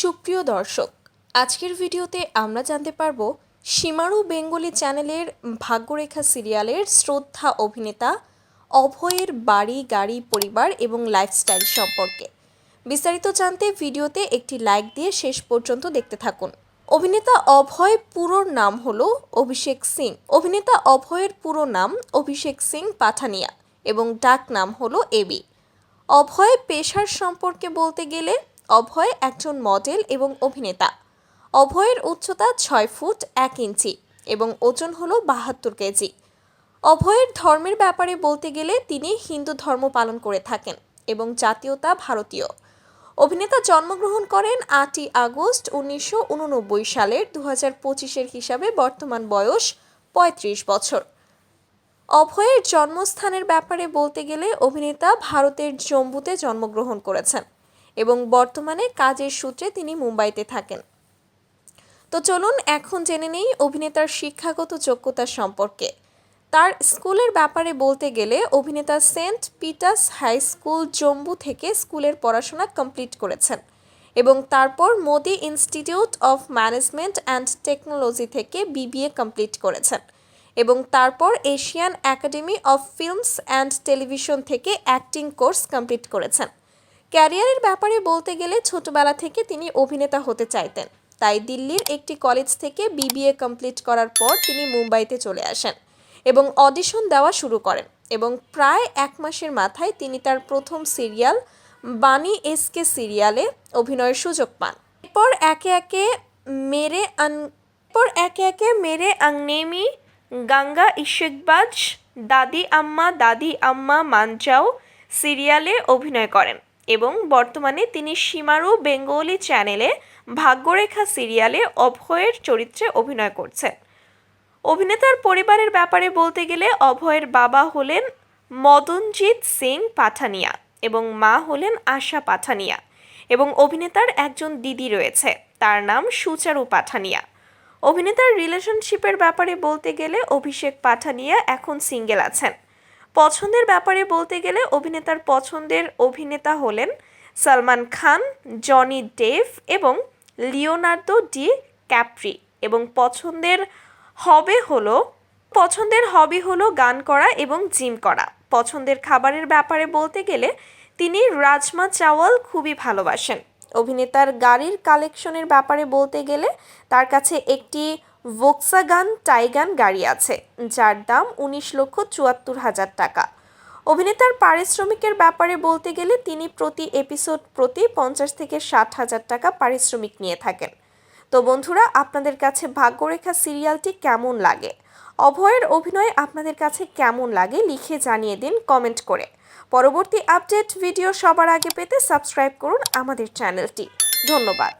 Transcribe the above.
সুপ্রিয় দর্শক, আজকের ভিডিওতে আমরা জানতে পারব সীমারু বেঙ্গলি চ্যানেলের ভাগ্যরেখা সিরিয়ালের শ্রদ্ধা অভিনেতা অভয়ের বাড়ি, গাড়ি, পরিবার এবং লাইফস্টাইল সম্পর্কে। বিস্তারিত জানতে ভিডিওতে একটি লাইক দিয়ে শেষ পর্যন্ত দেখতে থাকুন। অভিনেতা অভয় পুরো নাম হলো অভিষেক সিং। অভিনেতা অভয়ের পুরো নাম অভিষেক সিং পাঠানিয়া এবং ডাক নাম হলো এবি। অভয় পেশার সম্পর্কে বলতে গেলে অভয় একজন মডেল এবং অভিনেতা। অভয়ের উচ্চতা ছয় ফুট এক ইঞ্চি এবং ওজন হলো বাহাত্তর কেজি। অভয়ের ধর্মের ব্যাপারে বলতে গেলে তিনি হিন্দু ধর্ম পালন করে থাকেন এবং জাতীয়তা ভারতীয়। অভিনেতা জন্মগ্রহণ করেন আটই আগস্ট উনিশশো উননব্বই সালের দু হাজার পঁচিশের হিসাবে বর্তমান বয়স পঁয়ত্রিশ বছর। অভয়ের জন্মস্থানের ব্যাপারে বলতে গেলে অভিনেতা ভারতের জম্মুতে জন্মগ্রহণ করেছেন। এবং বর্তমানে কাজের সূত্রে তিনি মুম্বাইতে থাকেন। তো চলুন এখন জেনে নেই অভিনেতার শিক্ষাগত যোগ্যতা সম্পর্কে। তার স্কুলের ব্যাপারে বলতে গেলে অভিনেতা Saint Peter's high school Jammu থেকে স্কুলের পড়াশোনা কমপ্লিট করেছেন এবং তারপর Modi institute of management and technology থেকে বিবিএ কমপ্লিট করেছেন এবং তারপর Asian academy of films and television থেকে অ্যাক্টিং কোর্স কমপ্লিট করেছেন। ক্যারিয়ারের ব্যাপারে বলতে গেলে ছোটবেলা থেকে তিনি অভিনেতা হতে চাইতেন। তাই দিল্লির একটি কলেজ থেকে বিবিএ কমপ্লিট করার পর তিনি মুম্বাইতে চলে আসেন এবং অডিশন দেওয়া শুরু করেন এবং প্রায় এক মাসের মাথায় তিনি তার প্রথম সিরিয়াল বানি এসকে সিরিয়ালে অভিনয়ের সুযোগ পান। এরপর একে একে মেরে আন, এরপর একে একে মেরে আংনেমি, গঙ্গা ইশেকবাজ, দাদি আম্মা দাদি আম্মা মানচাও সিরিয়ালে অভিনয় করেন। এবং বর্তমানে তিনি সীমারু বেঙ্গলি চ্যানেলে ভাগ্যরেখা সিরিয়ালে অভয়ের চরিত্রে অভিনয় করছেন। অভিনেতার পরিবারের ব্যাপারে বলতে গেলে অভয়ের বাবা হলেন মদনজিৎ সিং পাঠানিয়া এবং মা হলেন আশা পাঠানিয়া এবং অভিনেতার একজন দিদি রয়েছে, তার নাম সুচারু পাঠানিয়া। অভিনেতার রিলেশনশিপের ব্যাপারে বলতে গেলে অভিষেক পাঠানিয়া এখন সিঙ্গেল আছেন। পছন্দের ব্যাপারে বলতে গেলে অভিনেতার পছন্দের অভিনেতা হলেন সালমান খান, জনি ডেভ এবং লিওনার্দো ডি ক্যাপ্রি এবং পছন্দের হবে হলো, পছন্দের হবি হলো গান করা এবং জিম করা। পছন্দের খাবারের ব্যাপারে বলতে গেলে তিনি রাজমা চাওয়াল খুবই ভালোবাসেন। অভিনেতার গাড়ির কালেকশনের ব্যাপারে বলতে গেলে তার কাছে একটি ভোক্সাগান, টাইগান গাড়ি আছে, যার দাম উনিশ লক্ষ চুয়াত্তর হাজার টাকা। অভিনেতার পারিশ্রমিকের ব্যাপারে বলতে গেলে তিনি প্রতি এপিসোড প্রতি পঞ্চাশ থেকে ষাট হাজার টাকা পারিশ্রমিক নিয়ে থাকেন। তো বন্ধুরা, আপনাদের কাছে ভাগ্যরেখা সিরিয়ালটি কেমন লাগে? অভয়ের অভিনয় আপনাদের কাছে কেমন লাগে লিখে জানিয়ে দিন কমেন্ট করে। পরবর্তী আপডেট ভিডিও সবার আগে পেতে সাবস্ক্রাইব করুন আমাদের চ্যানেলটি। ধন্যবাদ।